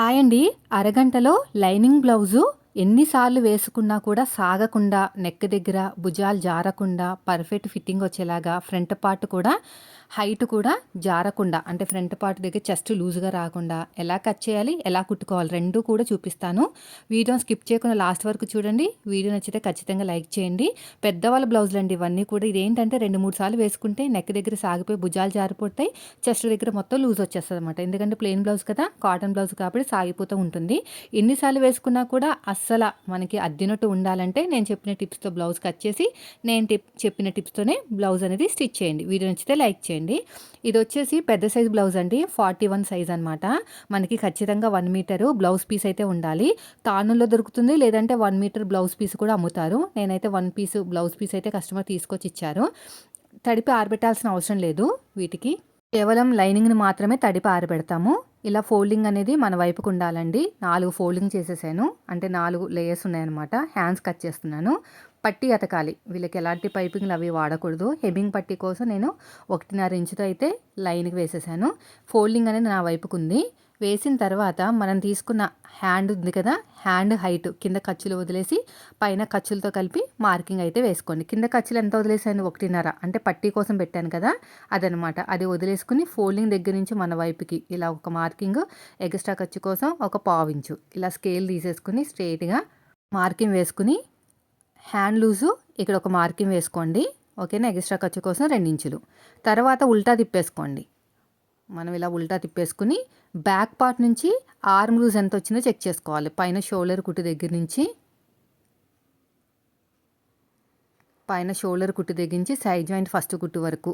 ఆయండి అరగంటలో lining blouse ఎన్నిసార్లు వేసుకున్నా కూడా సాగకుండా నెక్ దగ్గర భుజాలు జారకుండా పర్ఫెక్ట్ ఫిట్టింగ్ వచ్చేలాగా ఫ్రంట్ పార్ట్ కూడా హైట్ కూడా జారకుండా అంటే ఫ్రంట్ పార్ట్ దగ్గర చెస్ట్ లూజ్గా రాకుండా ఎలా కట్ చేయాలి ఎలా కుట్టుకోవాలి రెండు కూడా చూపిస్తాను. వీడియోని స్కిప్ చేయకుండా లాస్ట్ వరకు చూడండి. వీడియో నచ్చితే ఖచ్చితంగా లైక్ చేయండి. పెద్దవాళ్ళ బ్లౌజులు అండి ఇవన్నీ కూడా. ఇదేంటంటే రెండు మూడు సార్లు వేసుకుంటే నెక్ దగ్గర సాగిపోయి భుజాలు జారిపోతాయి చెస్ట్ దగ్గర మొత్తం లూజ్ వచ్చేస్తుంది అనమాట ఎందుకంటే ప్లెయిన్ బ్లౌజ్ కదా కాటన్ బ్లౌజ్ కాబట్టి సాగిపోతూ ఉంటుంది. ఎన్నిసార్లు వేసుకున్నా కూడా అస్సలు మనకి అద్దినట్టు ఉండాలంటే నేను చెప్పిన టిప్స్తో బ్లౌజ్ కట్ చేసి నేను టిప్ చెప్పిన టిప్స్తోనే బ్లౌజ్ అనేది స్టిచ్ చేయండి. వీడియో నచ్చితే లైక్ చేయండి. చేయండి ఇది వచ్చేసి పెద్ద సైజ్ బ్లౌజ్ అండి. ఫార్టీ వన్ సైజ్ అనమాట మనకి ఖచ్చితంగా వన్ మీటరు బ్లౌజ్ పీస్ అయితే ఉండాలి. తానులో దొరుకుతుంది. లేదంటే వన్ మీటర్ బ్లౌజ్ పీస్ కూడా అమ్ముతారు. నేనైతే వన్ పీస్ బ్లౌజ్ పీస్ అయితే కస్టమర్ తీసుకొచ్చి ఇచ్చారు. తడిపి ఆరబెట్టాల్సిన అవసరం లేదు వీటికి. కేవలం లైనింగ్ని మాత్రమే తడిపి ఆరబెడతాము. ఇలా ఫోల్డింగ్ అనేది మన వైపుకు ఉండాలండి. నాలుగు ఫోల్డింగ్ చేసేసాను. అంటే నాలుగు లేయర్స్ ఉన్నాయన్నమాట. హ్యాండ్స్ కట్ చేస్తున్నాను. పట్టి అతకాలి. వీళ్ళకి ఎలాంటి పైపింగ్లు అవి వాడకూడదు. హెబింగ్ పట్టి కోసం నేను ఒకటిన్నర ఇంచుతో అయితే లైన్కి వేసేసాను. ఫోల్డింగ్ అనేది నా వైపుకు ఉంది వేసిన తర్వాత మనం తీసుకున్న హ్యాండ్ ఉంది కదా హ్యాండ్ హైట్ కింద ఖర్చులు వదిలేసి పైన ఖర్చులతో కలిపి మార్కింగ్ అయితే వేసుకోండి. కింద ఖర్చులు ఎంత వదిలేసాను? ఒకటిన్నర. అంటే పట్టీ కోసం పెట్టాను కదా అదనమాట. అది వదిలేసుకుని ఫోల్డింగ్ దగ్గర నుంచి మన వైపుకి ఇలా ఒక మార్కింగ్ ఎక్స్ట్రా ఖర్చు కోసం ఒక పావించు ఇలా స్కేల్ తీసేసుకుని స్ట్రైట్గా మార్కింగ్ వేసుకుని హ్యాండ్ లూజు ఇక్కడ ఒక మార్కింగ్ వేసుకోండి. ఓకేనా? ఎక్స్ట్రా ఖర్చు కోసం రెండించులు తర్వాత ఉల్టా తిప్పేసుకోండి. మనం ఇలా ఉల్టా తిప్పేసుకుని బ్యాక్ పార్ట్ నుంచి ఆర్మ్ లూజ్ ఎంత వచ్చిందో చెక్ చేసుకోవాలి. పైన షోల్డర్ కుట్టు దగ్గర నుంచి పైన షోల్డర్ కుట్టు దగ్గర నుంచి సైడ్ జాయింట్ ఫస్ట్ కుట్టు వరకు.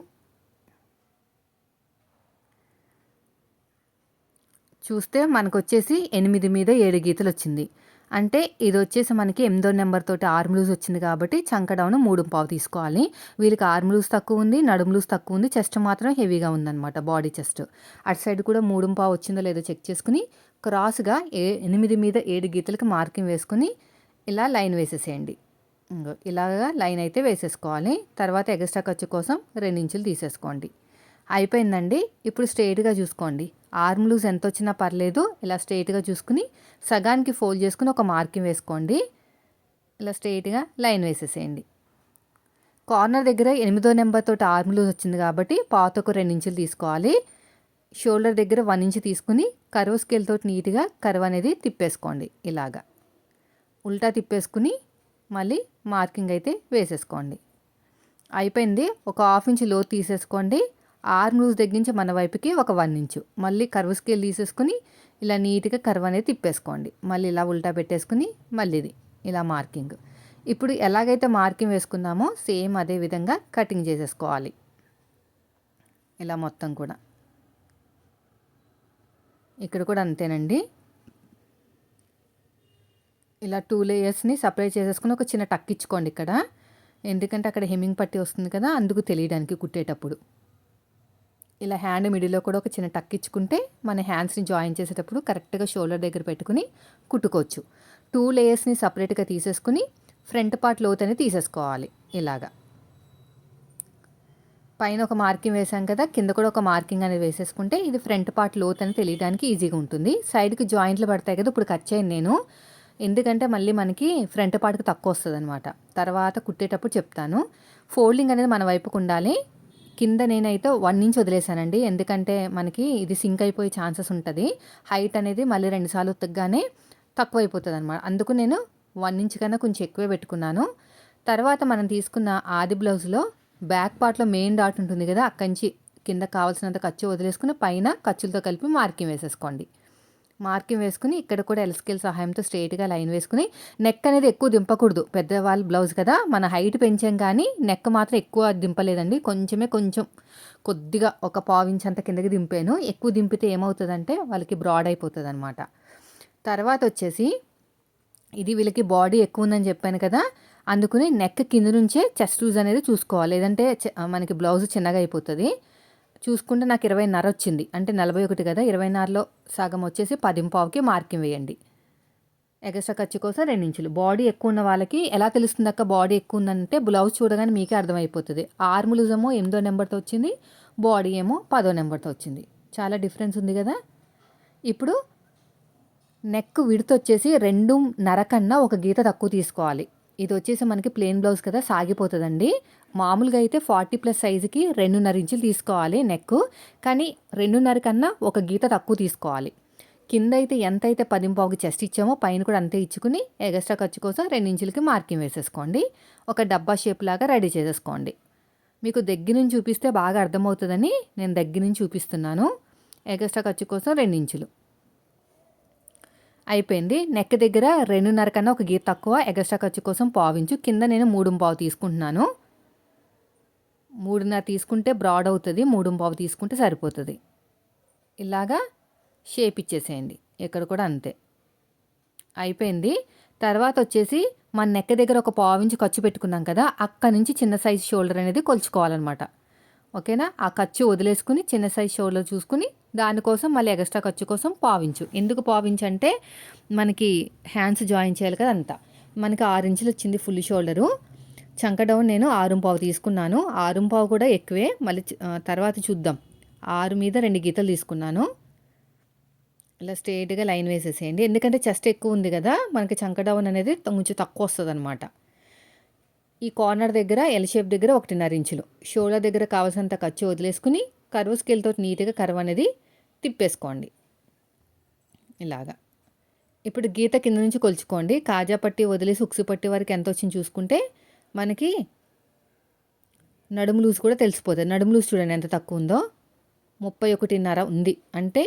చూస్తే మనకు వచ్చేసి ఎనిమిది మీద ఏడు గీతలు వచ్చింది. అంటే ఇది వచ్చేసి మనకి ఎనిమిదో నెంబర్ తోటి ఆర్మ్ లూజ్ వచ్చింది కాబట్టి చంక డౌన్ మూడు పావు తీసుకోవాలి. వీళ్ళకి ఆర్మ్ లూజ్ తక్కువ ఉంది నడుము లూజ్ తక్కువ ఉంది చెస్ట్ మాత్రం హెవీగా ఉందన్నమాట బాడీ చెస్ట్ అటు సైడ్ కూడా మూడు పావు వచ్చిందో లేదో చెక్ చేసుకుని క్రాస్గా ఏ ఎనిమిది మీద ఏడు గీతలకు మార్కింగ్ వేసుకుని ఇలా లైన్ వేసేసేయండి. ఇలాగా లైన్ అయితే వేసేసుకోవాలి. తర్వాత ఎగస్ట్రా ఖర్చు కోసం రెండు ఇంచులు తీసేసుకోండి. అయిపోయిందండి. ఇప్పుడు స్ట్రైట్గా చూసుకోండి. ఆర్మ్ లూజ్ ఎంత వచ్చినా పర్లేదు. ఇలా స్ట్రైట్గా చూసుకుని సగానికి ఫోల్డ్ చేసుకుని ఒక మార్కింగ్ వేసుకోండి. ఇలా స్ట్రైట్గా లైన్ వేసేసేయండి. కార్నర్ దగ్గర ఎనిమిదో నెంబర్ తోటి ఆర్మ్ లూజ్ వచ్చింది కాబట్టి పాత ఒక రెండు ఇంచులు తీసుకోవాలి. షోల్డర్ దగ్గర వన్ ఇంచ్ తీసుకుని కర్వ్ స్కేల్ తోటి నీట్గా కర్వ్ అనేది తిప్పేసుకోండి ఇలాగా. ఉల్టా తిప్పేసుకుని మళ్ళీ మార్కింగ్ అయితే వేసేసుకోండి. అయిపోయింది. ఒక హాఫ్ ఇంచ్లో తీసేసుకోండి. ఆర్మ్ లూజ్ దగ్గర నుంచి మన వైపుకి ఒక వన్ ఇంచు. మళ్ళీ కర్వ్ స్కేల్ తీసేసుకుని ఇలా నీట్గా కర్వ్ అనేది తిప్పేసుకోండి. మళ్ళీ ఇలా ఉల్టా పెట్టేసుకుని మళ్ళీ ఇది ఇలా మార్కింగ్. ఇప్పుడు ఎలాగైతే మార్కింగ్ వేసుకున్నామో సేమ్ అదే విధంగా కటింగ్ చేసేసుకోవాలి. ఇలా మొత్తం కూడా. ఇక్కడ కూడా అంతేనండి. ఇలా టూ లేయర్స్ని సపరేట్ చేసేసుకుని ఒక చిన్న టక్ ఇచ్చుకోండి ఇక్కడ. ఎందుకంటే అక్కడ హెమ్మింగ్ పట్టి వస్తుంది కదా అందుకు తెలియడానికి కుట్టేటప్పుడు. ఇలా హ్యాండ్ మిడిలో కూడా ఒక చిన్న టక్ ఇచ్చుకుంటే మన హ్యాండ్స్ని జాయిన్ చేసేటప్పుడు కరెక్ట్గా షోల్డర్ దగ్గర పెట్టుకుని కుట్టుకోవచ్చు. టూ లేయర్స్ని సపరేట్గా తీసేసుకుని ఫ్రంట్ పార్ట్ లోతని తీసేసుకోవాలి ఇలాగా. పైన ఒక మార్కింగ్ వేసాం కదా కింద కూడా ఒక మార్కింగ్ అనేది వేసేసుకుంటే ఇది ఫ్రంట్ పార్ట్ లోత్ అని తెలియడానికి ఈజీగా ఉంటుంది. సైడ్కి జాయింట్లు పడతాయి కదా ఇప్పుడు కట్ చేయను నేను. ఎందుకంటే మళ్ళీ మనకి ఫ్రంట్ పార్ట్కి తక్కువ వస్తుంది అనమాట తర్వాత కుట్టేటప్పుడు చెప్తాను. ఫోల్డింగ్ అనేది మన వైపుకు ఉండాలి. కింద నేనైతే వన్ ఇంచ్ వదిలేసానండి ఎందుకంటే మనకి ఇది సింక్ అయిపోయే ఛాన్సెస్ ఉంటుంది. హైట్ అనేది మళ్ళీ రెండుసార్లు ఉత్తగానే తక్కువ అయిపోతుంది అనమాట అందుకు నేను వన్ ఇంచ్ కన్నా కొంచెం ఎక్కువే పెట్టుకున్నాను. తర్వాత మనం తీసుకున్న ఆది బ్లౌజ్లో బ్యాక్ పార్ట్లో మెయిన్ డాట్ ఉంటుంది కదా అక్కడి నుంచి కింద కావాల్సినంత ఖర్చు వదిలేసుకుని పైన ఖర్చులతో కలిపి మార్కింగ్ వేసేసుకోండి. మార్కింగ్ వేసుకుని ఇక్కడ కూడా ఎల్స్కేల్ సహాయంతో స్ట్రైట్గా లైన్ వేసుకుని నెక్ అనేది ఎక్కువ దింపకూడదు. పెద్దవాళ్ళ బ్లౌజ్ కదా మన హైట్ పెంచాం కానీ నెక్ మాత్రం ఎక్కువ దింపలేదండి. కొంచెమే కొంచెం. కొద్దిగా ఒక పావించ్ అంత కిందకి దింపాను. ఎక్కువ దింపితే ఏమవుతుందంటే వాళ్ళకి బ్రాడ్ అయిపోతుంది అనమాట తర్వాత వచ్చేసి ఇది వీళ్ళకి బాడీ ఎక్కువ ఉందని చెప్పాను కదా అందుకుని నెక్ కింద నుంచే చెస్ట్ లూజ్ అనేది చూసుకోవాలి. లేదంటే మనకి బ్లౌజ్ చిన్నగా అయిపోతుంది. చూసుకుంటే నాకు ఇరవైన్నర వచ్చింది. అంటే నలభై ఒకటి కదా ఇరవైన్నరలో సగం వచ్చేసి పదింపావుకి మార్కింగ్ వేయండి. ఎగస్ట్రా ఖర్చు కోసం రెండు ఇంచులు బాడీ ఎక్కువ ఉన్న వాళ్ళకి ఎలా తెలుస్తుంది అక్క? బాడీ ఎక్కువ ఉందంటే బ్లౌజ్ చూడగానే మీకే అర్థమైపోతుంది. ఆర్మ్ లూజ్ ఏమో ఎనిమిదో నెంబర్తో వచ్చింది బాడీ ఏమో పదో నెంబర్తో వచ్చింది. చాలా డిఫరెన్స్ ఉంది కదా? ఇప్పుడు నెక్ విడత వచ్చేసి రెండున్నర కన్నా ఒక గీత తక్కువ తీసుకోవాలి. ఇది వచ్చేసి మనకి ప్లెయిన్ బ్లౌజ్ కదా సాగిపోతుందండి. మామూలుగా అయితే ఫార్టీ ప్లస్ సైజుకి రెండున్నర ఇంచులు తీసుకోవాలి నెక్ కానీ రెండున్నర కన్నా ఒక గీత తక్కువ తీసుకోవాలి. కింద అయితే ఎంత అయితే పదింపావుకి చెస్ట్ ఇచ్చామో పైన కూడా అంతే ఇచ్చుకుని ఎగస్ట్రా ఖర్చు కోసం రెండు ఇంచులకి మార్కింగ్ వేసేసుకోండి. ఒక డబ్బా షేప్ లాగా రెడీ చేసేసుకోండి. మీకు దగ్గర నుంచి చూపిస్తే బాగా అర్థమవుతుందని నేను దగ్గర నుంచి చూపిస్తున్నాను. ఎగస్ట్రా ఖర్చు కోసం రెండు ఇంచులు. అయిపోయింది. నెక్ దగ్గర రెండున్నర కన్నా ఒక గీత తక్కువ ఎగస్ట్రా ఖర్చు కోసం పావించు. కింద నేను మూడు పావు తీసుకుంటున్నాను. మూడున్నర తీసుకుంటే బ్రాడ్ అవుతుంది మూడు పావు తీసుకుంటే సరిపోతుంది. ఇలాగా షేప్ ఇచ్చేసేయండి. ఇక్కడ కూడా అంతే. అయిపోయింది. తర్వాత వచ్చేసి మన నెక్క దగ్గర ఒక పావించి ఖర్చు పెట్టుకున్నాం కదా అక్కడ నుంచి చిన్న సైజ్ షోల్డర్ అనేది కొలుచుకోవాలన్నమాట. ఓకేనా? ఆ ఖర్చు వదిలేసుకుని చిన్న సైజ్ షోల్డర్ చూసుకుని దానికోసం మళ్ళీ ఎక్స్ట్రా ఖర్చు కోసం పావించు. ఎందుకు పావించు అంటే మనకి హ్యాండ్స్ జాయిన్ చేయాలి కదా అంతా. మనకి ఆరు ఇంచులు వచ్చింది ఫుల్ షోల్డరు. చంక డౌన్ నేను ఆరుంపావు తీసుకున్నాను. ఆరుంపావు కూడా ఎక్కువే. మళ్ళీ తర్వాత చూద్దాం. ఆరు మీద రెండు గీతలు తీసుకున్నాను. ఇలా స్ట్రేట్గా లైన్ వేసేసేయండి. ఎందుకంటే చెస్ట్ ఎక్కువ ఉంది కదా మనకి చంక డౌన్ అనేది కొంచెం తక్కువ వస్తుంది అనమాట ఈ కార్నర్ దగ్గర ఎల్ షేప్ దగ్గర ఒకటిన్నర ఇంచులు. షోల్డర్ దగ్గర కావాల్సినంత ఖర్చు వదిలేసుకుని కర్వ్ స్కేల్తో నీట్గా కర్వ్ అనేది తిప్పేసుకోండి. ఇలాగా. ఇప్పుడు గీత కింద నుంచి కొలుచుకోండి. కాజా పట్టి వదిలేసి ఉక్సు పట్టి వరకు ఎంత వచ్చింది చూసుకుంటే మనకి నడుము లూజ్ కూడా తెలిసిపోతుంది. నడుము లూజ్ చూడండి ఎంత తక్కువ ఉందో. ముప్పై ఒకటిన్నర ఉంది. అంటే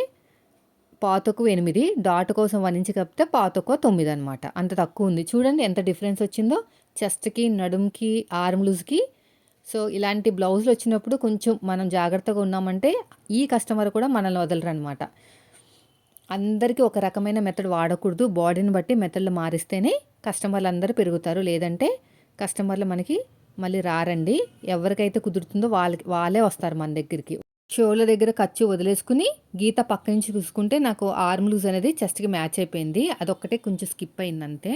పాతకు ఎనిమిది డాట్ కోసం వన్ ఇంచు కప్పితే పాతకు తొమ్మిది అనమాట అంత తక్కువ ఉంది. చూడండి ఎంత డిఫరెన్స్ వచ్చిందో. చెస్ట్కి నడుముకి ఆర్మ్ లూజ్కి సో ఇలాంటి బ్లౌజులు వచ్చినప్పుడు కొంచెం మనం జాగ్రత్తగా ఉన్నామంటే ఈ కస్టమర్ కూడా మనల్ని వదలరు అనమాట అందరికీ ఒక రకమైన మెథడ్ వాడకూడదు. బాడీని బట్టి మెథడ్లు మారిస్తేనే కస్టమర్లు అందరూ పెరుగుతారు. లేదంటే కస్టమర్లు మనకి మళ్ళీ రారండి. ఎవరికైతే కుదురుతుందో వాళ్ళకి వాళ్ళే వస్తారు మన దగ్గరికి. షోల దగ్గర ఖర్చు వదిలేసుకుని గీత పక్క నుంచి చూసుకుంటే నాకు ఆర్మ్ లూజ్ అనేది చెస్ట్కి మ్యాచ్ అయిపోయింది. అదొక్కటే కొంచెం స్కిప్ అయింది అంతే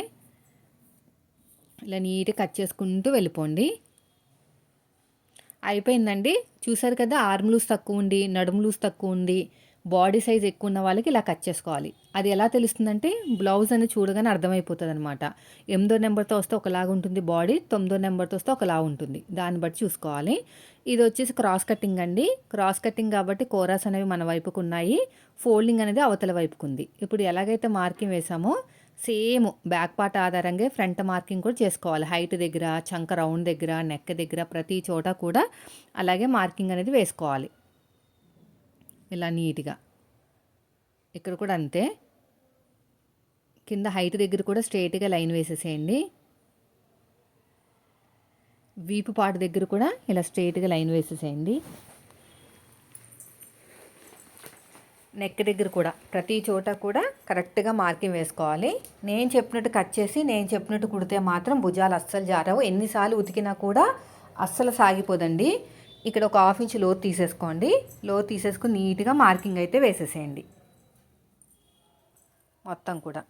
ఇలా నీట్గా కట్ చేసుకుంటూ వెళ్ళిపోండి. అయిపోయిందండి. చూసారు కదా ఆర్మ్ లూజ్ తక్కువ ఉండి నడుము లూజ్ తక్కువ ఉండి బాడీ సైజ్ ఎక్కువ ఉన్న వాళ్ళకి ఇలా కట్ చేసుకోవాలి. అది ఎలా తెలుస్తుందంటే బ్లౌజ్ అనేది చూడగానే అర్థమైపోతుంది అనమాట ఎనిమిదో నెంబర్తో వస్తే ఒకలాగా ఉంటుంది బాడీ తొమ్మిదో నెంబర్తో వస్తే ఒకలా ఉంటుంది. దాన్ని బట్టి చూసుకోవాలి. ఇది వచ్చేసి క్రాస్ కటింగ్ అండి. క్రాస్ కటింగ్ కాబట్టి కోరాస్ అనేవి మన వైపుకు ఉన్నాయి. ఫోల్డింగ్ అనేది అవతల వైపుకు ఉంది ఇప్పుడు ఎలాగైతే మార్కింగ్ వేసామో సేమ్ బ్యాక్ పార్ట్ ఆధారంగా ఫ్రంట్ మార్కింగ్ కూడా చేసుకోవాలి. హైట్ దగ్గర చంక రౌండ్ దగ్గర నెక్ దగ్గర ప్రతి చోట కూడా అలాగే మార్కింగ్ అనేది వేసుకోవాలి. ఇలా నీట్గా. ఇక్కడ కూడా అంతే. కింద హైట్ దగ్గర కూడా స్ట్రేట్గా లైన్ వేసేసేయండి. వీపు పాటు దగ్గర కూడా ఇలా స్ట్రేట్గా లైన్ వేసేసేయండి. నెక్ దగ్గర కూడా ప్రతి చోట కూడా కరెక్ట్గా మార్కింగ్ వేసుకోవాలి. నేను చెప్పినట్టు కట్ చేసి నేను చెప్పినట్టు కుడితే మాత్రం భుజాలు అస్సలు జారవు. ఎన్నిసార్లు ఉతికినా కూడా అస్సలు సాగిపోదండి. ఇక్కడ ఒక హాఫ్ ఇంచ్ లోతు తీసేసుకోండి. లోతు తీసేసుకుని నీట్గా మార్కింగ్ అయితే వేసేసేయండి. మొత్తం కూడా.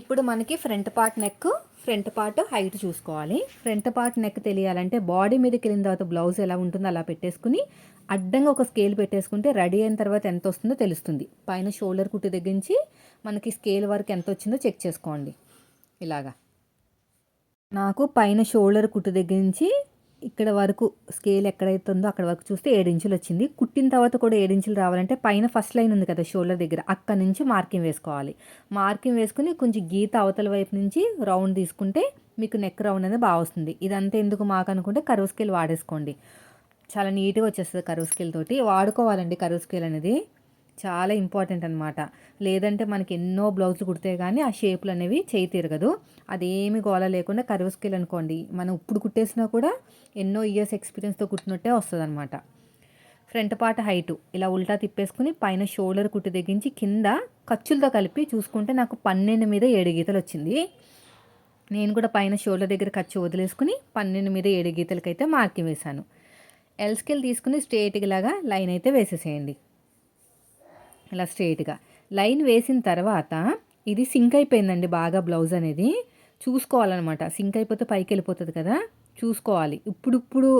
ఇప్పుడు మనకి front part neck front part height చూసుకోవాలి. ఫ్రంట్ పార్ట్ నెక్ తెలియాలంటే బాడీ మీదకి వెళ్ళిన తర్వాత బ్లౌజ్ ఎలా ఉంటుందో అలా పెట్టేసుకుని అడ్డంగా ఒక స్కేల్ పెట్టేసుకుంటే రెడీ అయిన తర్వాత ఎంత వస్తుందో తెలుస్తుంది. పైన షోల్డర్ కుట్టు దగ్గర నుంచి మనకి స్కేల్ వరకు ఎంత వచ్చిందో చెక్ చేసుకోండి. ఇలాగా. నాకు పైన షోల్డర్ కుట్టు దగ్గర నుంచి ఇక్కడ వరకు స్కేల్ ఎక్కడైతే ఉందో అక్కడ వరకు చూస్తే ఏడించులు వచ్చింది. కుట్టిన తర్వాత కూడా ఏడించులు రావాలంటే పైన ఫస్ట్ లైన్ ఉంది కదా షోల్డర్ దగ్గర. అక్కడ నుంచి మార్కింగ్ వేసుకోవాలి. మార్కింగ్ వేసుకుని కొంచెం గీత అవతల వైపు నుంచి రౌండ్ తీసుకుంటే మీకు నెక్ రౌండ్ అనేది బాగా వస్తుంది. ఇదంతా ఎందుకు మాకు అనుకుంటే కరువు స్కేల్ వాడేసుకోండి. చాలా నీట్గా వచ్చేస్తుంది కరువు స్కేల్ తోటి. వాడుకోవాలండి కరువు స్కేల్ అనేది. చాలా ఇంపార్టెంట్ అనమాట లేదంటే మనకి ఎన్నో బ్లౌజులు కుడితే కానీ ఆ షేపులు అనేవి చేయి తిరగదు. అదేమి గోల లేకుండా కరువు స్కేల్ అనుకోండి మనం ఇప్పుడు కుట్టేసినా కూడా ఎన్నో ఇయర్స్ ఎక్స్పీరియన్స్తో కుట్టినట్టే వస్తుంది అనమాట ఫ్రంట్ పార్ట్ హైటు ఇలా ఉల్టా తిప్పేసుకుని పైన షోల్డర్ కుట్టి తెగించి కింద ఖర్చులతో కలిపి చూసుకుంటే నాకు పన్నెండు మీద ఏడు గీతలు వచ్చింది. నేను కూడా పైన షోల్డర్ దగ్గర ఖర్చు వదిలేసుకుని పన్నెండు మీద ఏడు గీతలకైతే మార్కింగ్ వేశాను. ఎల్ స్కేల్ తీసుకుని స్ట్రేట్గా లాగా లైన్ అయితే వేసేసేయండి. ఇలా స్ట్రేట్గా లైన్ వేసిన తర్వాత ఇది సింక్ అయిపోయిందండి బాగా బ్లౌజ్ అనేది. చూసుకోవాలన్నమాట. సింక్ అయిపోతే పైకి వెళ్ళిపోతుంది కదా. చూసుకోవాలి. ఇప్పుడు ఇప్పుడు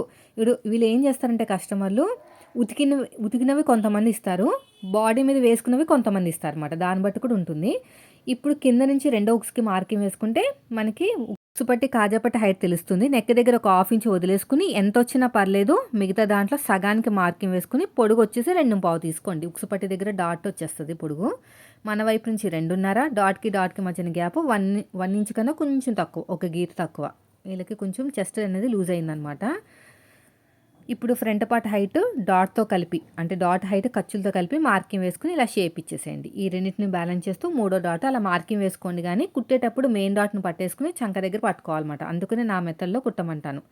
వీళ్ళు ఏం చేస్తారంటే కస్టమర్లు ఉతికిన ఉతికినవి కొంతమంది ఇస్తారు. బాడీ మీద వేసుకున్నవి కొంతమంది ఇస్తారు అనమాట దాన్ని బట్టి కూడా ఉంటుంది. ఇప్పుడు కింద నుంచి రెండో ఉక్స్కి మార్కింగ్ వేసుకుంటే మనకి పట్టి కాజాపట్టి హైట్ తెలుస్తుంది. నెక్ దగ్గర ఒక హాఫ్ ఇంచ్ వదిలేసుకుని ఎంత వచ్చినా పర్లేదు మిగతా దాంట్లో సగానికి మార్కింగ్ వేసుకుని పొడుగు వచ్చేసి రెండు పావు తీసుకోండి. ఉక్సుపట్టి దగ్గర డాట్ వచ్చేస్తుంది పొడుగు. మన వైపు నుంచి రెండున్నర డాట్కి డాట్కి మధ్యన గ్యాప్ వన్ వన్ ఇంచ్ కన్నా కొంచెం తక్కువ ఒక గీత తక్కువ. వీళ్ళకి కొంచెం చెస్ట్ అనేది లూజ్ అయిందనమాట ఇప్పుడు ఫ్రంట్ పార్ట్ హైట్ డాట్తో కలిపి అంటే డాట్ హైట్ ఖర్చులతో కలిపి మార్కింగ్ వేసుకుని ఇలా షేప్ ఇచ్చేసేయండి. ఈ రెండింటిని బ్యాలెన్స్ చేస్తూ మూడో డాట్ అలా మార్కింగ్ వేసుకోండి కానీ కుట్టేటప్పుడు మెయిన్ డాట్ను పట్టేసుకుని చంక దగ్గర పట్టుకోవాలన్నమాట. అందుకనే నా మెథడ్లో కుట్టమంటాను.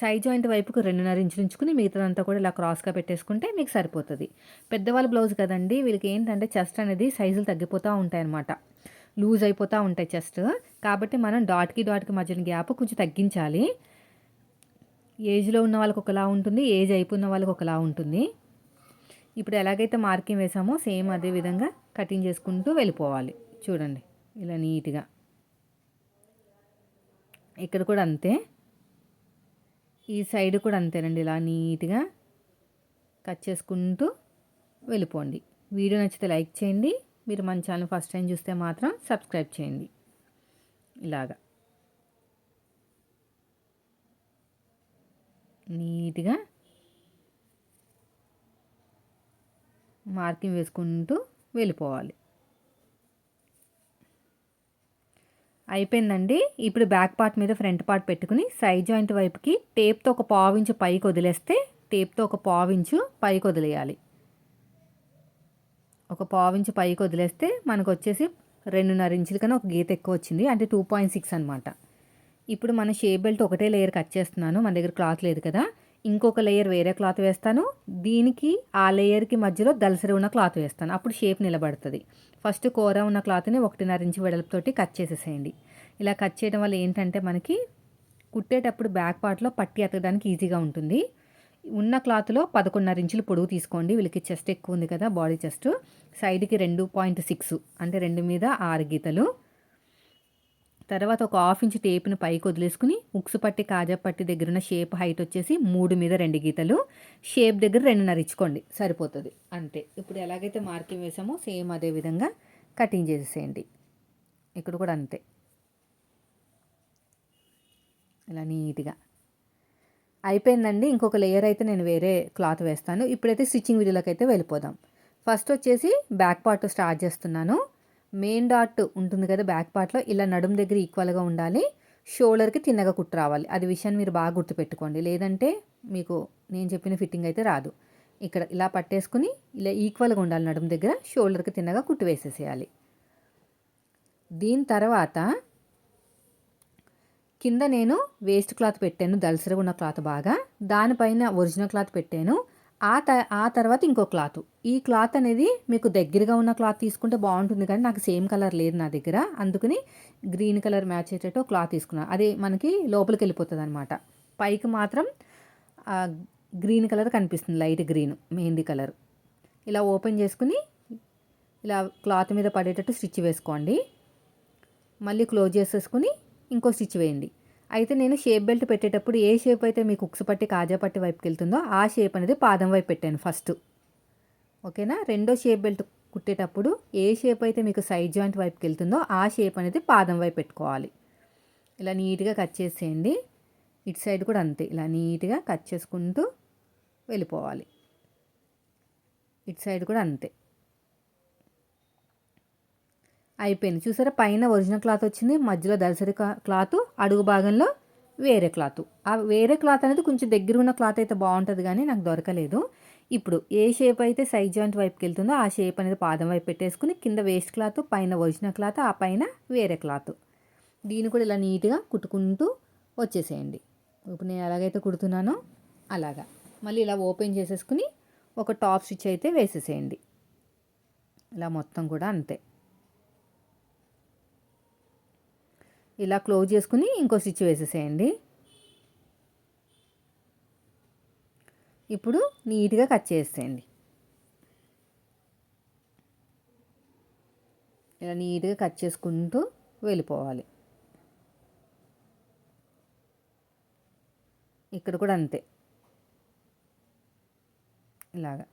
సైడ్ జాయింట్ వైపుకు రెండున్నర ఇంచులు ఉంచుకుని మిగతాదంతా కూడా ఇలా క్రాస్గా పెట్టేసుకుంటే మీకు సరిపోతుంది. పెద్దవాళ్ళ బ్లౌజ్ కదండి వీళ్ళకి ఏంటంటే చెస్ట్ అనేది సైజులు తగ్గిపోతూ ఉంటాయన్నమాట. లూజ్ అయిపోతూ ఉంటాయి చెస్ట్ కాబట్టి మనం డాట్కి డాట్కి మధ్యన గ్యాప్ కొంచెం తగ్గించాలి. ఏజ్లో ఉన్న వాళ్ళకి ఒకలా ఉంటుంది ఏజ్ అయిపోయిన వాళ్ళకి ఒకలా ఉంటుంది. ఇప్పుడు ఎలాగైతే మార్కింగ్ వేసామో సేమ్ అదే విధంగా కటింగ్ చేసుకుంటూ వెళ్ళిపోవాలి. చూడండి ఇలా నీట్గా. ఇక్కడ కూడా అంతే. ఈ సైడ్ కూడా అంతేనండి ఇలా నీట్గా కట్ చేసుకుంటూ వెళ్ళిపోండి. వీడియో నచ్చితే లైక్ చేయండి. మీరు మన ఛానల్ ఫస్ట్ టైం చూస్తే మాత్రం సబ్స్క్రైబ్ చేయండి. ఇలాగా. నీట్గా మార్కింగ్ వేసుకుంటూ వెళ్ళిపోవాలి. అయిపోయిందండి. ఇప్పుడు బ్యాక్ పార్ట్ మీద ఫ్రంట్ పార్ట్ పెట్టుకుని సైడ్ జాయింట్ వైపుకి టేప్తో ఒక పావించు పైకి వదిలేస్తే టేప్తో ఒక పావించు పైకి వదిలేయాలి. ఒక పావించు పైకి వదిలేస్తే మనకు వచ్చేసి రెండున్నర ఇంచులు కన్నా ఒక గీత ఎక్కువ వచ్చింది. అంటే టూ పాయింట్ సిక్స్ అనమాట ఇప్పుడు మన షేప్ బెల్ట్ ఒకటే లేయర్ కట్ చేస్తున్నాను. మన దగ్గర క్లాత్ లేదు కదా. ఇంకొక లేయర్ వేరే క్లాత్ వేస్తాను. దీనికి ఆ లేయర్కి మధ్యలో దలసరి ఉన్న క్లాత్ వేస్తాను. అప్పుడు షేప్ నిలబడుతుంది. ఫస్ట్ కూర ఉన్న క్లాత్ని ఒకటిన్నర ఇంచు వెడల్పుతోటి కట్ చేసేసేయండి. ఇలా కట్ చేయడం వల్ల ఏంటంటే మనకి కుట్టేటప్పుడు బ్యాక్ పార్ట్లో పట్టి ఎత్తడానికి ఈజీగా ఉంటుంది. ఉన్న క్లాత్లో పదకొండున్నర ఇంచులు పొడుగు తీసుకోండి. వీళ్ళకి చెస్ట్ ఎక్కువ ఉంది కదా బాడీ చెస్ట్. సైడ్కి రెండు పాయింట్ సిక్స్ అంటే రెండు మీద ఆరు గీతలు. తర్వాత ఒక హాఫ్ ఇంచ్ టేప్ను పైకి వదిలేసుకుని ఉక్సు పట్టి కాజా పట్టి దగ్గర ఉన్న షేప్ హైట్ వచ్చేసి మూడు మీద రెండు గీతలు. షేప్ దగ్గర రెండున్నర ఇచ్చుకోండి. సరిపోతుంది. అంతే. ఇప్పుడు ఎలాగైతే మార్కింగ్ వేసామో సేమ్ అదే విధంగా కటింగ్ చేసేసేయండి. ఇక్కడ కూడా అంతే. ఇలా నీట్గా. అయిపోయిందండి. ఇంకొక లేయర్ అయితే నేను వేరే క్లాత్ వేస్తాను. ఇప్పుడైతే స్టిచ్చింగ్ వీడియోలోకి అయితే వెళ్ళిపోదాం. ఫస్ట్ వచ్చేసి బ్యాక్ పార్ట్ స్టార్ట్ చేస్తున్నాను. మెయిన్ డాట్ ఉంటుంది కదా బ్యాక్ పార్ట్లో ఇలా నడుము దగ్గర ఈక్వల్గా ఉండాలి. షోల్డర్కి తిన్నగా కుట్టు రావాలి అది విషయాన్ని మీరు బాగా గుర్తుపెట్టుకోండి. లేదంటే మీకు నేను చెప్పిన ఫిట్టింగ్ అయితే రాదు. ఇక్కడ ఇలా పట్టేసుకుని ఇలా ఈక్వల్గా ఉండాలి నడుము దగ్గర షోల్డర్కి తిన్నగా కుట్టు వేసేసేయాలి. దీని తర్వాత కింద నేను వేస్ట్ క్లాత్ పెట్టాను దలసరిగా ఉన్న క్లాత్ బాగా. దానిపైన ఒరిజినల్ క్లాత్ పెట్టాను. ఆ త ఆ తర్వాత ఇంకో క్లాత్. ఈ క్లాత్ అనేది మీకు దగ్గరగా ఉన్న క్లాత్ తీసుకుంటే బాగుంటుంది కానీ నాకు సేమ్ కలర్ లేదు నా దగ్గర. అందుకని గ్రీన్ కలర్ మ్యాచ్ అయ్యేటట్టు క్లాత్ తీసుకున్నాను అది మనకి లోపలికి వెళ్ళిపోతుంది అనమాట పైకి మాత్రం గ్రీన్ కలర్ కనిపిస్తుంది లైట్ గ్రీన్ మెహందీ కలర్. ఇలా ఓపెన్ చేసుకుని ఇలా క్లాత్ మీద పడేటట్టు స్టిచ్ వేసుకోండి. మళ్ళీ క్లోజ్ చేసేసుకుని ఇంకో స్టిచ్ వేయండి. అయితే నేను షేప్ బెల్ట్ పెట్టేటప్పుడు ఏ షేప్ అయితే మీకు ఉక్సు పట్టి కాజా పట్టి వైపుకి వెళ్తుందో ఆ షేప్ అనేది పాదం వైపు పెట్టాను ఫస్ట్ ఓకేనా రెండో షేప్ బెల్ట్ కుట్టేటప్పుడు ఏ షేప్ అయితే మీకు సైడ్ జాయింట్ వైపుకి వెళ్తుందో ఆ షేప్ అనేది పాదం వైపు పెట్టుకోవాలి. ఇలా నీట్గా కట్ చేసేయండి. ఇటు సైడ్ కూడా అంతే. ఇలా నీట్గా కట్ చేసుకుంటూ వెళ్ళిపోవాలి. ఇటు సైడ్ కూడా అంతే. అయిపోయింది. చూసారా? పైన ఒరిజినల్ క్లాత్ వచ్చింది. మధ్యలో దళసరి క్లాత్ అడుగు భాగంలో వేరే క్లాత్. ఆ వేరే క్లాత్ అనేది కొంచెం దగ్గర ఉన్న క్లాత్ అయితే బాగుంటుంది కానీ నాకు దొరకలేదు. ఇప్పుడు ఏ షేప్ అయితే సైడ్ జాయింట్ వైపుకి వెళ్తుందో ఆ షేప్ అనేది పాదం వైపు పెట్టేసుకుని కింద వేస్ట్ క్లాత్ పైన ఒరిజినల్ క్లాత్ ఆ పైన వేరే క్లాత్. దీన్ని కూడా ఇలా నీట్గా కుట్టుకుంటూ వచ్చేసేయండి. ఇప్పుడు నేను ఎలాగైతే కుడుతున్నానో అలాగా. మళ్ళీ ఇలా ఓపెన్ చేసేసుకుని ఒక టాప్ స్టిచ్ అయితే వేసేసేయండి. ఇలా మొత్తం కూడా అంతే. ఇలా క్లోజ్ చేసుకుని ఇంకో స్టిచ్ వేసేసేయండి. ఇప్పుడు నీట్గా కట్ చేసేయండి. ఇలా నీట్గా కట్ చేసుకుంటూ వెళ్ళిపోవాలి. ఇక్కడ కూడా అంతే. ఇలాగా.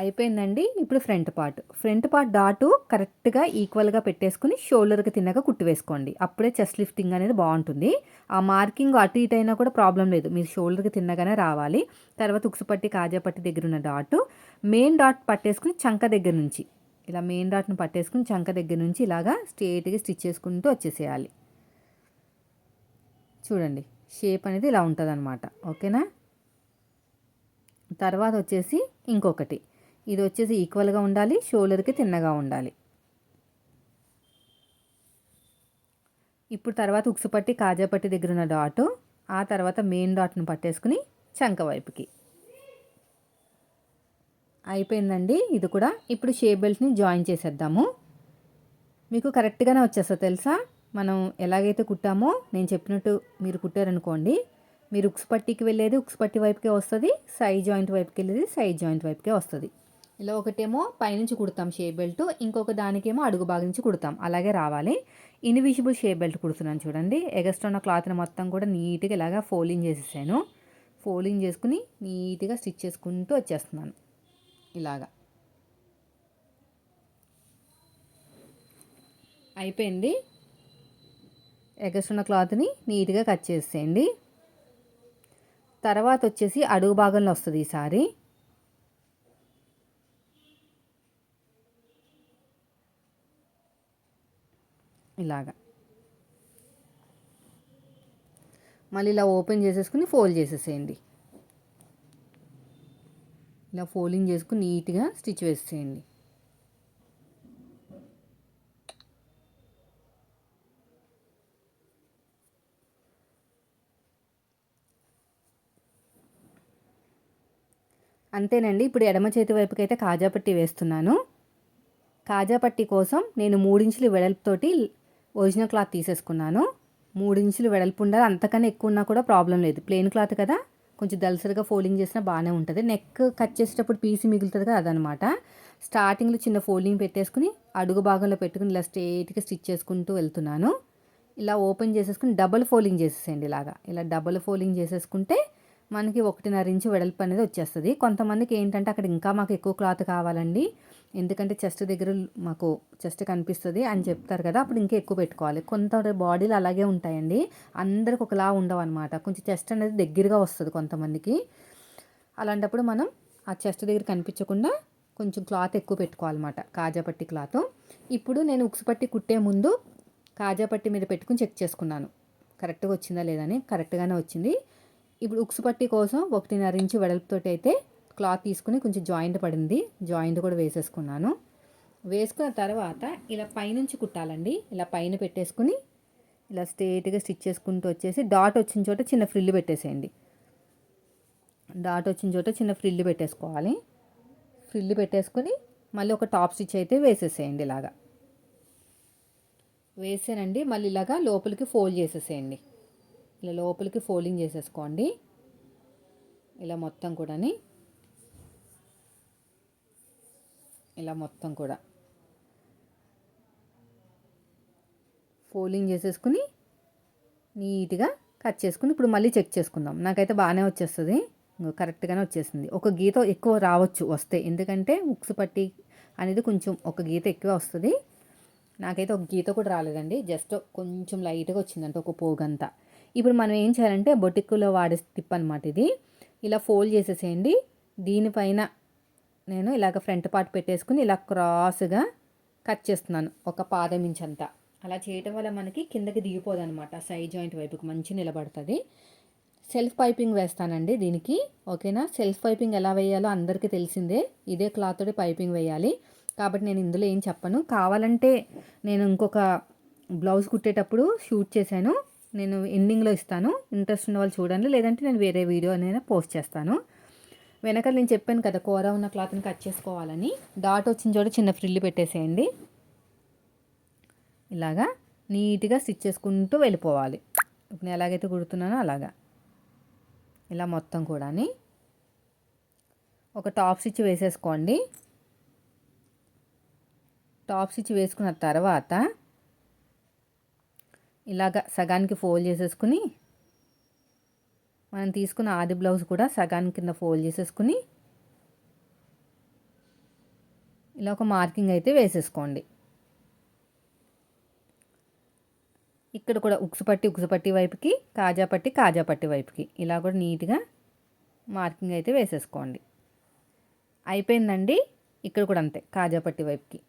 అయిపోయిందండి. ఇప్పుడు front part. Front part dot కరెక్ట్గా ఈక్వల్గా పెట్టేసుకుని షోల్డర్కి తిన్నగా కుట్టు వేసుకోండి. అప్పుడే చెస్ట్ లిఫ్టింగ్ అనేది బాగుంటుంది. ఆ మార్కింగ్ అటు ఇటు అయినా కూడా ప్రాబ్లం లేదు. మీరు షోల్డర్కి తిన్నగానే రావాలి. తర్వాత ఉక్సుపట్టి కాజాపట్టి దగ్గర ఉన్న డాటు. మెయిన్ డాట్ పట్టేసుకుని చంక దగ్గర నుంచి. ఇలా మెయిన్ డాట్ని పట్టేసుకుని చంక దగ్గర నుంచి ఇలాగా స్ట్రేట్గా స్టిచ్ చేసుకుంటూ వచ్చేసేయాలి. చూడండి. షేప్ అనేది ఇలా ఉంటుంది ఓకేనా? తర్వాత వచ్చేసి ఇంకొకటి. ఇది వచ్చేసి ఈక్వల్గా ఉండాలి షోల్డర్కి తిన్నగా ఉండాలి. ఇప్పుడు తర్వాత ఉక్సు పట్టి కాజా పట్టి దగ్గర ఉన్న డాటు ఆ తర్వాత మెయిన్ డాట్ను పట్టేసుకుని చంక వైపుకి. అయిపోయిందండి ఇది కూడా. ఇప్పుడు షేప్ బెల్ట్ని జాయిన్ చేసేద్దాము. మీకు కరెక్ట్గానే వచ్చేస్తా తెలుసా? మనం ఎలాగైతే కుట్టామో నేను చెప్పినట్టు మీరు కుట్టారనుకోండి మీరు ఉక్స్ పట్టికి వెళ్ళేది ఉక్స్ పట్టి వైపుకే వస్తుంది సై జాయింట్ వైపుకి వెళ్ళేది సై జాయింట్ వైపుకే వస్తుంది. ఇలా ఒకటేమో పైనుంచి కుడతాం షేప్ బెల్ట్ ఇంకొక దానికేమో అడుగు భాగం నుంచి కుడతాం. అలాగే రావాలి. ఇన్విజిబుల్ షేప్ బెల్ట్ కుడుతున్నాను చూడండి. ఎగస్ట్ ఉన్న క్లాత్ని మొత్తం కూడా నీట్గా ఇలాగా ఫోల్డింగ్ చేసేసాను. ఫోల్డింగ్ చేసుకుని నీట్గా స్టిచ్ చేసుకుంటూ వచ్చేస్తున్నాను. ఇలాగా. అయిపోయింది. ఎగస్ట్ ఉన్న క్లాత్ని నీట్గా కట్ చేసేయండి. తర్వాత వచ్చేసి అడుగు భాగంలో వస్తుంది ఈసారి ఇలాగా. మళ్ళీ ఇలా ఓపెన్ చేసేసుకుని ఫోల్డ్ చేసేసేయండి. ఇలా ఫోల్డింగ్ చేసుకుని నీట్గా స్టిచ్ వేసేయండి అంతేనండి ఇప్పుడు ఎడమ చేతి వైపుకైతే కాజాపట్టి వేస్తున్నాను. కాజాపట్టి కోసం నేను మూడించులు వెడల్పుతోటి ఒరిజినల్ క్లాత్ తీసేసుకున్నాను. మూడు ఇంచులు వెడల్పు ఉండాలి. అంతకన్నా ఎక్కువ ఉన్నా కూడా ప్రాబ్లం లేదు. ప్లెయిన్ క్లాత్ కదా. కొంచెం దలసరిగా ఫోల్డింగ్ చేసినా బాగానే ఉంటుంది. నెక్ కట్ చేసేటప్పుడు పీసి మిగులుతుంది కదా అదనమాట. స్టార్టింగ్లో చిన్న ఫోల్డింగ్ పెట్టేసుకుని అడుగు భాగంలో పెట్టుకుని ఇలా స్ట్రేట్గా స్టిచ్ చేసుకుంటూ వెళ్తున్నాను. ఇలా ఓపెన్ చేసేసుకుని డబల్ ఫోల్డింగ్ చేసేసేయండి ఇలాగా. ఇలా డబల్ ఫోల్డింగ్ చేసేసుకుంటే మనకి ఒకటిన్నర ఇంచు వెడల్పు అనేది వచ్చేస్తుంది. కొంతమందికి ఏంటంటే అక్కడ ఇంకా మాకు ఎక్కువ క్లాత్ కావాలండి. ఎందుకంటే చెస్ట్ దగ్గర మాకు చెస్ట్ కనిపిస్తుంది అని చెప్తారు కదా అప్పుడు ఇంకా ఎక్కువ పెట్టుకోవాలి. కొంత బాడీలు అలాగే ఉంటాయండి. అందరికి ఒకలా ఉండవు అనమాట కొంచెం చెస్ట్ అనేది దగ్గరగా వస్తుంది కొంతమందికి. అలాంటప్పుడు మనం ఆ చెస్ట్ దగ్గర కనిపించకుండా కొంచెం క్లాత్ ఎక్కువ పెట్టుకోవాలన్నమాట. కాజాపట్టి క్లాత్. ఇప్పుడు నేను ఉక్సుపట్టి కుట్టే ముందు కాజాపట్టి మీద పెట్టుకుని చెక్ చేసుకున్నాను. కరెక్ట్గా వచ్చిందా లేదని కరెక్ట్గానే వచ్చింది. ఇప్పుడు ఉక్సుపట్టి కోసం ఒకటిన్నర ఇంచు వెడల్పుతోటి అయితే క్లాత్ తీసుకుని కొంచెం జాయింట్ పడింది. జాయింట్ కూడా వేసేసుకున్నాను. వేసుకున్న తర్వాత ఇలా పైనుంచి కుట్టాలండి. ఇలా పైన పెట్టేసుకుని ఇలా స్ట్రేట్గా స్టిచ్ చేసుకుంటూ వచ్చేసి డాట్ వచ్చిన చోట చిన్న ఫ్రిల్లు పెట్టేసేయండి. డాట్ వచ్చిన చోట చిన్న ఫ్రిల్లు పెట్టేసుకోవాలి. ఫ్రిల్లు పెట్టేసుకొని మళ్ళీ ఒక టాప్ స్టిచ్ అయితే వేసేసేయండి ఇలాగా. వేసానండి. మళ్ళీ ఇలాగా లోపలికి ఫోల్డ్ చేసేసేయండి. ఇలా లోపలికి ఫోల్డింగ్ చేసేసుకోండి. ఇలా మొత్తం కూడాని. ఇలా మొత్తం కూడా. ఫోల్డింగ్ చేసేసుకుని నీట్గా కట్ చేసుకుని ఇప్పుడు మళ్ళీ చెక్ చేసుకుందాం. నాకైతే బాగానే వచ్చేస్తుంది. కరెక్ట్గానే వచ్చేసింది. ఒక గీత ఎక్కువ రావచ్చు వస్తే. ఎందుకంటే ఉక్సు పట్టి అనేది కొంచెం ఒక గీత ఎక్కువ వస్తుంది. నాకైతే ఒక గీత కూడా రాలేదండి. జస్ట్ కొంచెం లైట్గా వచ్చిందంటే ఒక పోగంతా. ఇప్పుడు మనం ఏం చేయాలంటే బొటిక్కులో వాడే టిప్ అనమాట ఇది. ఇలా ఫోల్డ్ చేసేసేయండి. దీనిపైన నేను ఇలాగ ఫ్రంట్ పార్ట్ పెట్టేసుకుని ఇలా క్రాస్గా కట్ చేస్తున్నాను ఒక పాదం ఇంచంతా అలా చేయటం వల్ల మనకి కిందకి దిగిపోదు అనమాట సైడ్ జాయింట్ వైపుకి మంచి నిలబడుతుంది. సెల్ఫ్ పైపింగ్ వేస్తానండి దీనికి ఓకేనా? సెల్ఫ్ పైపింగ్ ఎలా వేయాలో అందరికీ తెలిసిందే ఇదే క్లాత్తోటి పైపింగ్ వేయాలి. కాబట్టి నేను ఇందులో ఏం చెప్పను కావాలంటే నేను ఇంకొక బ్లౌజ్ కుట్టేటప్పుడు షూట్ చేశాను నేను ఎండింగ్లో ఇస్తాను ఇంట్రెస్ట్ ఉన్న వాళ్ళు చూడండి లేదంటే నేను వేరే వీడియో అనేది పోస్ట్ చేస్తాను. వెనకాల నేను చెప్పాను కదా కూర ఉన్న క్లాత్ని కట్ చేసుకోవాలని. డాట్ వచ్చిన చోట చిన్న ఫ్రిల్లు పెట్టేసేయండి. ఇలాగా నీట్గా స్టిచ్ చేసుకుంటూ వెళ్ళిపోవాలి. ఇప్పుడు నేను ఎలాగైతే కుడుతున్నానో అలాగా. ఇలా మొత్తం కూడా ఒక టాప్ స్టిచ్ వేసేసుకోండి. టాప్ స్టిచ్ వేసుకున్న తర్వాత ఇలాగ సగానికి ఫోల్డ్ చేసేసుకుని మనం తీసుకున్న ఆది బ్లౌజ్ కూడా సగానికి కింద ఫోల్డ్ చేసేసుకుని ఇలా ఒక మార్కింగ్ అయితే వేసేసుకోండి. ఇక్కడ కూడా ఉక్సు పట్టి ఉక్సు పట్టి వైపుకి కాజా పట్టి కాజా పట్టి వైపుకి ఇలా కూడా నీట్గా మార్కింగ్ అయితే వేసేసుకోండి. అయిపోయిందండి? ఇక్కడ కూడా అంతే కాజా పట్టి వైపుకి.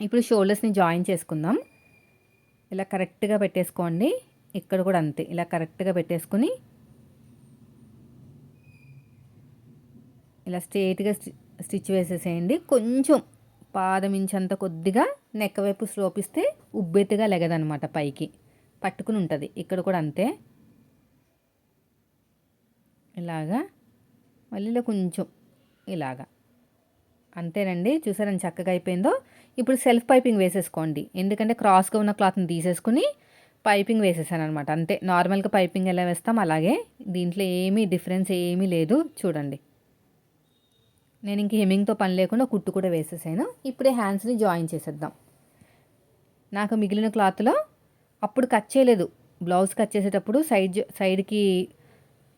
ఇప్పుడు షోల్డర్స్ని జాయిన్ చేసుకుందాం. ఇలా కరెక్ట్గా పెట్టేసుకోండి. ఇక్కడ కూడా అంతే. ఇలా కరెక్ట్గా పెట్టేసుకుని ఇలా స్ట్రేట్గా స్టిచ్ వేసేసేయండి. కొంచెం పాదం ఇంచంత కొద్దిగా నెక్క వైపు స్లోపిస్తే ఉబ్బెత్తుగా లెగదనమాట పైకి. పట్టుకుని ఉంటుంది. ఇక్కడ కూడా అంతే. ఇలాగా. మళ్ళీ ఇలా కొంచెం ఇలాగా. అంతేనండి. చూసారని చక్కగా అయిపోయిందో? ఇప్పుడు సెల్ఫ్ పైపింగ్ వేసేసుకోండి. ఎందుకంటే క్రాస్గా ఉన్న క్లాత్ని తీసేసుకుని పైపింగ్ వేసేసాను అనమాట అంతే నార్మల్గా పైపింగ్ ఎలా వేస్తాం అలాగే దీంట్లో ఏమీ డిఫరెన్స్ ఏమీ లేదు. చూడండి. నేను ఇంక హెమ్మింగ్తో పని లేకుండా కుట్టు కూడా వేసేసాను. ఇప్పుడే హ్యాండ్స్ని జాయిన్ చేసేద్దాం. నాకు మిగిలిన క్లాత్లో అప్పుడు కట్ చేయలేదు. బ్లౌజ్ కట్ చేసేటప్పుడు సైడ్ సైడ్కి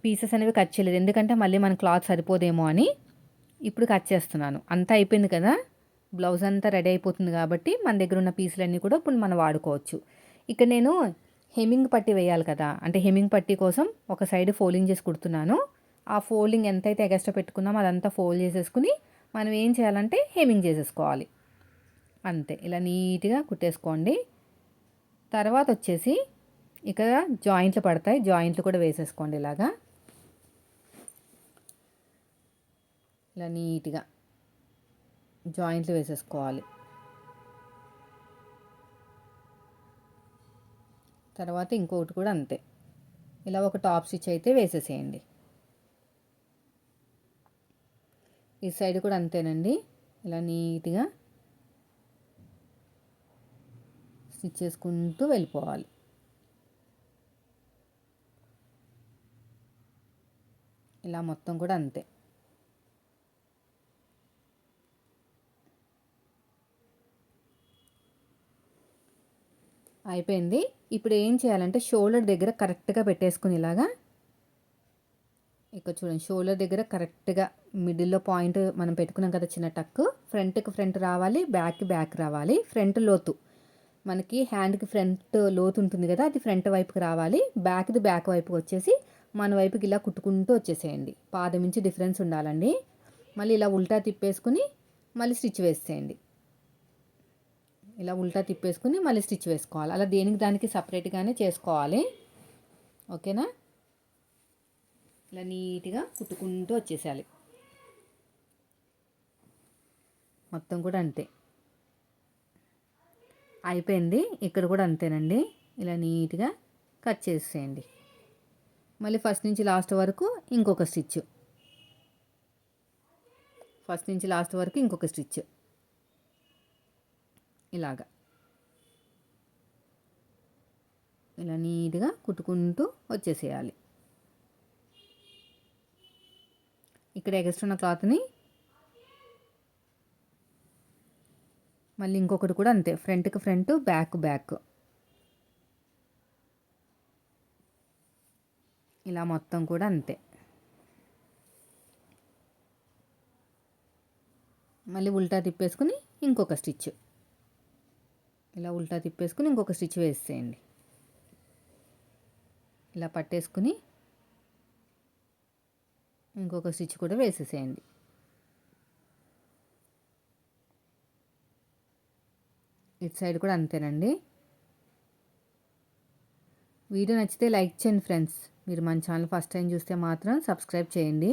పీసెస్ అనేవి కట్ చేయలేదు. ఎందుకంటే మళ్ళీ మన క్లాత్ సరిపోదేమో అని ఇప్పుడు కట్ చేస్తున్నాను. అంతా అయిపోయింది కదా. బ్లౌజ్ అంతా రెడీ అయిపోతుంది కాబట్టి మన దగ్గర ఉన్న పీసులన్నీ కూడా ఇప్పుడు మనం వాడుకోవచ్చు. ఇక నేను హెమ్మింగ్ పట్టి వేయాలి కదా. అంటే హెమ్మింగ్ పట్టి కోసం ఒక సైడ్ ఫోల్డింగ్ చేసి కుడుతున్నాను. ఆ ఫోల్డింగ్ ఎంతైతే ఎగస్ట్రా పెట్టుకున్నామో అదంతా ఫోల్డ్ చేసేసుకుని మనం ఏం చేయాలంటే హెమ్మింగ్ చేసేసుకోవాలి. అంతే ఇలా నీట్గా కుట్టేసుకోండి. తర్వాత వచ్చేసి ఇక్కడ జాయింట్లు పడతాయి. జాయింట్లు కూడా వేసేసుకోండి ఇలాగా. ఇలా నీట్గా జాయింట్లు వేసేసుకోవాలి. తర్వాత ఇంకొకటి కూడా అంతే. ఇలా ఒక టాప్ స్టిచ్ అయితే వేసేసేయండి. ఈ సైడ్ కూడా అంతేనండి. ఇలా నీట్గా స్టిచ్ చేసుకుంటూ వెళ్ళిపోవాలి. ఇలా మొత్తం కూడా అంతే. అయిపోయింది. ఇప్పుడు ఏం చేయాలంటే షోల్డర్ దగ్గర కరెక్ట్గా పెట్టేసుకుని ఇలాగా ఇక్కడ చూడండి షోల్డర్ దగ్గర కరెక్ట్గా మిడిల్లో పాయింట్ మనం పెట్టుకున్నాం కదా చిన్న టక్ ఫ్రంట్కి ఫ్రంట్ రావాలి బ్యాక్కి బ్యాక్ రావాలి ఫ్రంట్ లోతు. మనకి హ్యాండ్కి ఫ్రంట్ లోతు ఉంటుంది కదా అది ఫ్రంట్ వైపుకి రావాలి బ్యాక్ది బ్యాక్ వైపుకి వచ్చేసి మన వైపుకి ఇలా కుట్టుకుంటూ వచ్చేసేయండి. పాదం నుంచి డిఫరెన్స్ ఉండాలండి. మళ్ళీ ఇలా ఉల్టా తిప్పేసుకుని మళ్ళీ స్టిచ్ వేసేయండి. ఇలా ఉల్టా తిప్పేసుకుని మళ్ళీ స్టిచ్ వేసుకోవాలి. అలా దేనికి దానికి సపరేట్గానే చేసుకోవాలి. ఓకేనా? ఇలా నీట్గా కుట్టుకుంటూ వచ్చేసేయాలి. మొత్తం కూడా అంతే. అయిపోయింది. ఇక్కడ కూడా అంతేనండి. ఇలా నీట్గా కట్ చేసేయండి. మళ్ళీ ఫస్ట్ నుంచి లాస్ట్ వరకు ఇంకొక స్టిచ్. ఫస్ట్ నుంచి లాస్ట్ వరకు ఇంకొక స్టిచ్. ఇలాగా. ఇలా నీట్గా కుట్టుకుంటూ వచ్చేసేయాలి. ఇక్కడ ఎగస్ట్రున్న క్లాత్ని మళ్ళీ ఇంకొకటి కూడా అంతే ఫ్రంట్కి ఫ్రంట్ బ్యాక్ బ్యాక్. ఇలా మొత్తం కూడా అంతే. మళ్ళీ ఉల్టా తిప్పేసుకుని ఇంకొక స్టిచ్. ఇలా ఉల్టా తిప్పేసుకుని ఇంకొక స్టిచ్ వేసేయండి. ఇలా పట్టేసుకుని ఇంకొక స్టిచ్ కూడా వేసేసేయండి. ఇటు సైడ్ కూడా అంతేనండి. వీడియో నచ్చితే లైక్ చేయండి ఫ్రెండ్స్. మీరు మన ఛానల్ ఫస్ట్ టైం చూస్తే మాత్రం సబ్స్క్రైబ్ చేయండి.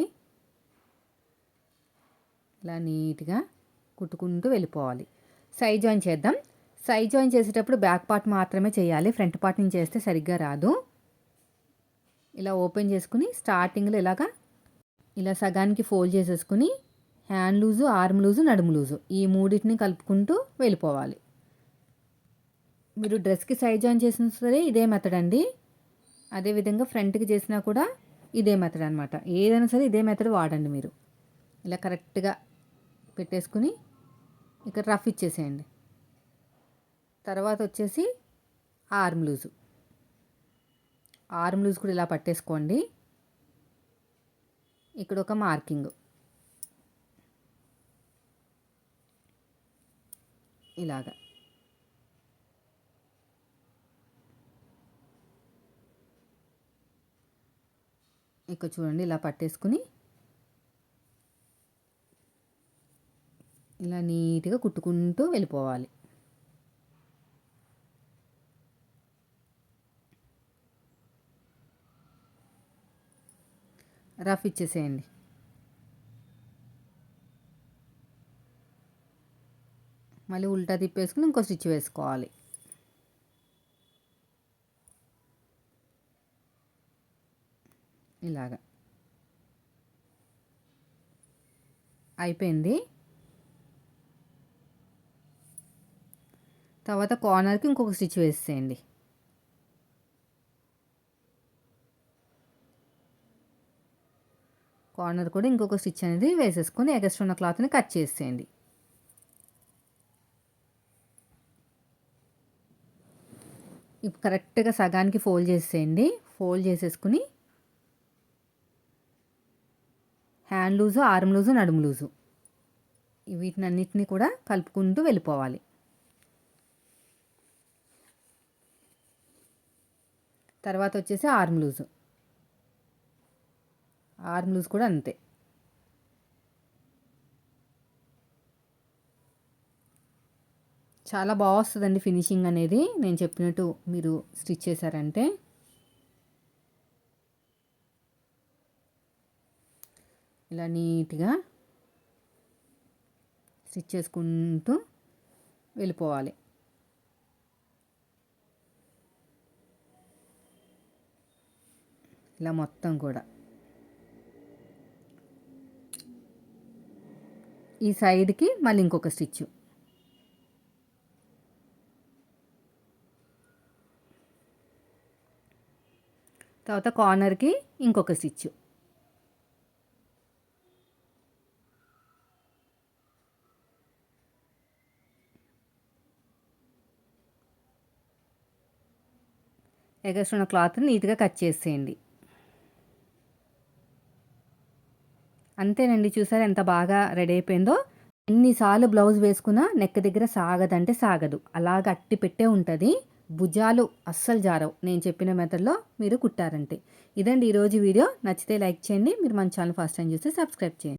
ఇలా నీట్గా కుట్టుకుంటూ వెళ్ళిపోవాలి. సైజ్ జాయిన్ చేద్దాం. సై జాయిన్ చేసేటప్పుడు బ్యాక్ పార్ట్ మాత్రమే చేయాలి. ఫ్రంట్ పార్ట్ నుంచి చేస్తే సరిగ్గా రాదు. ఇలా ఓపెన్ చేసుకుని స్టార్టింగ్లో ఇలాగా ఇలా సగానికి ఫోల్డ్ చేసేసుకుని హ్యాండ్ లూజు ఆర్మ్ లూజు నడుము లూజు ఈ మూడింటిని కలుపుకుంటూ వెళ్ళిపోవాలి. మీరు డ్రెస్కి సైజ్ జాయిన్ చేసిన సరే ఇదే మెథడ్ అండి. అదేవిధంగా ఫ్రంట్కి చేసినా కూడా ఇదే మెథడ్ అనమాట ఏదైనా సరే ఇదే మెథడ్ వాడండి మీరు. ఇలా కరెక్ట్గా పెట్టేసుకుని ఇక్కడ రఫ్ ఇచ్చేసేయండి. తర్వాత వచ్చేసి ఆర్మ్ లూజు. ఆర్మ్ లూజ్ కూడా ఇలా పట్టేసుకోండి. ఇక్కడ ఒక మార్కింగ్. ఇలాగా. ఇక్కడ చూడండి ఇలా పట్టేసుకుని ఇలా నీట్గా కుట్టుకుంటూ వెళ్ళిపోవాలి. రఫ్ ఇచ్చేసేయండి. మళ్ళీ ఉల్టా తిప్పేసుకుని ఇంకో స్టిచ్ వేసుకోవాలి. ఇలాగా. అయిపోయింది. తర్వాత కార్నర్కి ఇంకొక స్టిచ్ వేసేయండి. కార్నర్ కూడా ఇంకొక స్టిచ్ అనేది వేసేసుకొని ఎగస్ట్ ఉన్న క్లాత్ని కట్ చేసేయండి. ఇప్పుడు కరెక్ట్గా సగానికి ఫోల్డ్ చేసేయండి. ఫోల్డ్ చేసేసుకుని హ్యాండ్ లూజు ఆర్మ్ లూజు నడుము లూజు వీటిని అన్నిటినీ కూడా కలుపుకుంటూ వెళ్ళిపోవాలి. తర్వాత వచ్చేసి ఆర్మ్ లూజు. ఆర్మ్ లూజ్ కూడా అంతే. చాలా బాగా వస్తుందండి ఫినిషింగ్ అనేది. నేను చెప్పినట్టు మీరు స్టిచ్ చేశారంటే. ఇలా నీట్గా స్టిచ్ చేసుకుంటూ వెళ్ళిపోవాలి. ఇలా మొత్తం కూడా. ఈ సైడ్కి మళ్ళీ ఇంకొక స్టిచ్ తర్వాత కార్నర్కి ఇంకొక స్టిచ్ ఎగస్ట్రున్న క్లాత్ని నీట్గా కట్ చేసేయండి. అంతేనండి. చూసారు ఎంత బాగా రెడీ అయిపోయిందో? ఎన్నిసార్లు బ్లౌజ్ వేసుకున్నా నెక్ దగ్గర సాగదంటే సాగదు. అలాగ అట్టి పెట్టే ఉంటుంది. భుజాలు అస్సలు జారవు. నేను చెప్పిన మెథడ్లో మీరు కుట్టారంటే. ఇదండి ఈరోజు వీడియో. నచ్చితే లైక్ చేయండి. మీరు మన ఛానల్ ఫస్ట్ టైం చూస్తే సబ్స్క్రైబ్ చేయండి.